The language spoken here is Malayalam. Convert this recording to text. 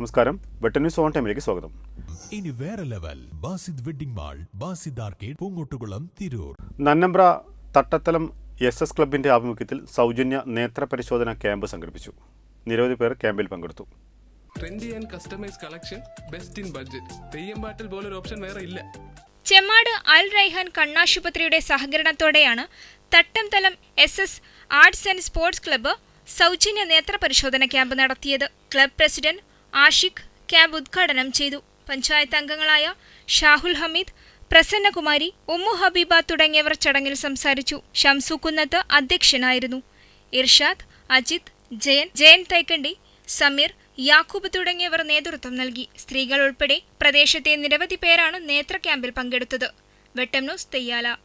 നമസ്കാരം. വെട്ടൻ ന്യൂസ് ഓൺ ടൈമിലേക്ക് സ്വാഗതം. ഇനി വേറെ level. Basid wedding mall Basid arcade Poongottukulam Tirur. Nannambra Thattathalam S S ക്ലബിന്റെ ആഭിമുഖ്യത്തിൽ സൗജന്യ നേത്ര പരിശോധന ക്യാമ്പ് സംഘടിപ്പിച്ചു. നിരവധി പേർ ക്യാമ്പിൽ പങ്കെടുത്തു. Trendy and customise collection best in budget പോലൊരു ഓപ്ഷൻ വേറെ ഇല്ല. ചെമ്മാട് അൽ റൈഹാൻ കണ്ണാശുപത്രിയുടെ സഹകരണത്തോടെയാണ് Thattamthalam S S arts and sports club സൗജന്യ നേത്ര പരിശോധന ക്യാമ്പ് നടത്തിയത്. ക്ലബ് പ്രസിഡന്റ് ആഷിഖ് ക്യാമ്പ് ഉദ്ഘാടനം ചെയ്തു. പഞ്ചായത്ത് അംഗങ്ങളായ ഷാഹുൽ ഹമീദ് പ്രസന്നകുമാരി ഉമ്മു ഹബീബ തുടങ്ങിയവർ ചടങ്ങിൽ സംസാരിച്ചു. ഷംസു കുന്നത്ത് അധ്യക്ഷനായിരുന്നു. ഇർഷാദ് അജിത് ജയൻ ജയൻ തൈക്കണ്ടി സമീർ യാക്കൂബ് തുടങ്ങിയവർ നേതൃത്വം നൽകി. സ്ത്രീകൾ ഉൾപ്പെടെ പ്രദേശത്തെ നിരവധി പേരാണ് നേത്ര ക്യാമ്പിൽ പങ്കെടുത്തത്. വെട്ടം ന്യൂസ് തെയ്യാല.